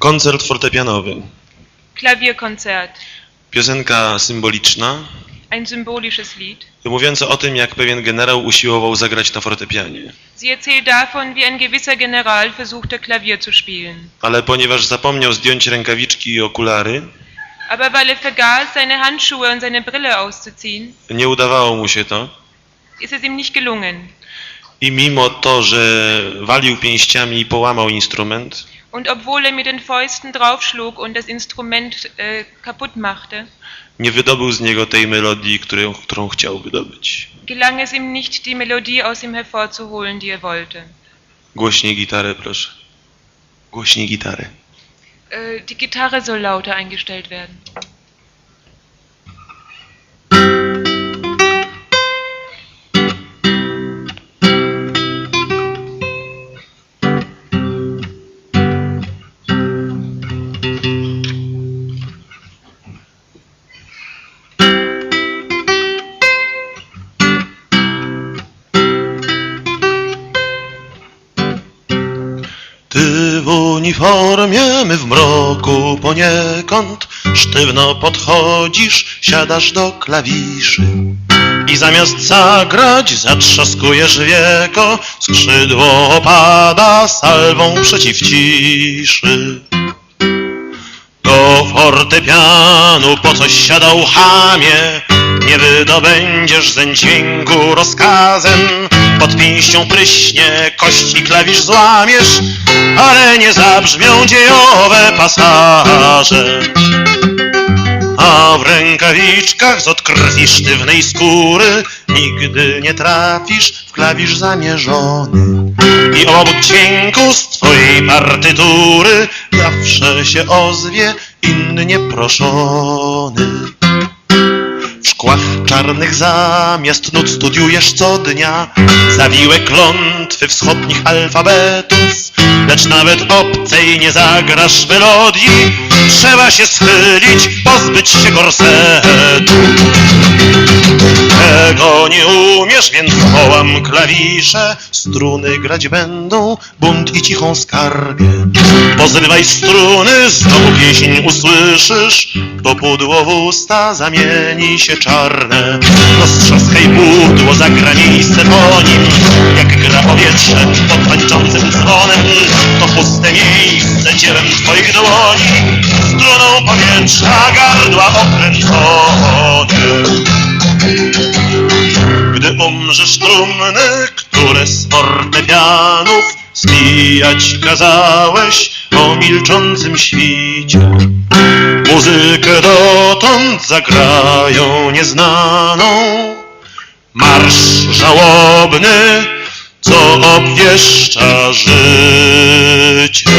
Koncert fortepianowy. Klavierkonzert. Piosenka symboliczna, Ein symbolisches Lied. mówiąca o tym, jak pewien generał usiłował zagrać na fortepianie. Sie erzählt davon, wie ein gewisser General versuchte, Klavier zu spielen. Ale ponieważ zapomniał zdjąć rękawiczki i okulary, Aber weil er vergaß, seine Handschuhe und seine Brille auszuziehen, nie udawało mu się to. ist es ihm nicht gelungen. I mimo to, że walił pięściami i połamał instrument, Und obwohl er mit den Fäusten draufschlug und das Instrument äh, kaputt machte, nie wydobył z niego tej melodii, którą, którą chciał wydobyć. gelang es ihm nicht, die Melodie aus ihm hervorzuholen, die er wollte. Głośniej gitarę, proszę. Głośniej gitarę. Äh, die Gitarre soll lauter eingestellt werden. Uniformie, my w mroku poniekąd Sztywno podchodzisz, siadasz do klawiszy. I zamiast zagrać, zatrzaskujesz wieko Skrzydło opada salwą przeciw ciszy Do fortepianu po coś siadał chamie Nie wydobędziesz zeń dźwięku rozkazem. Pod pięścią pryśnie, kości klawisz złamiesz Ale nie zabrzmią dziejowe pasaże. A w rękawiczkach z od krwi sztywnej skóry Nigdy nie trafisz w klawisz zamierzony. I obok dźwięku z twojej partytury Zawsze się ozwie inny nieproszony szkłach czarnych zamiast nut studiujesz co dnia. Zawiłe klątwy wschodnich alfabetów Lecz nawet obcej nie zagrasz melodii Trzeba się schylić, pozbyć się gorsetu Tego nie umiesz, więc wołam klawisze. Struny grać będą, bunt i cichą skargę. Pozrywaj struny, znowu pieśń usłyszysz. To pudło w usta zamieni się czarne. Roztrzaskaj pudło, zagra miejsce po nim. Jak gra powietrze pod tańczącym dzwonem To puste miejsce dziełem twoich dłoni. Struną powietrza gardła okręcone gdy umrzesz trumny, które z fortepianów zbijać kazałeś o milczącym świcie. Muzykę dotąd zagrają nieznaną, marsz żałobny, co obwieszcza życie.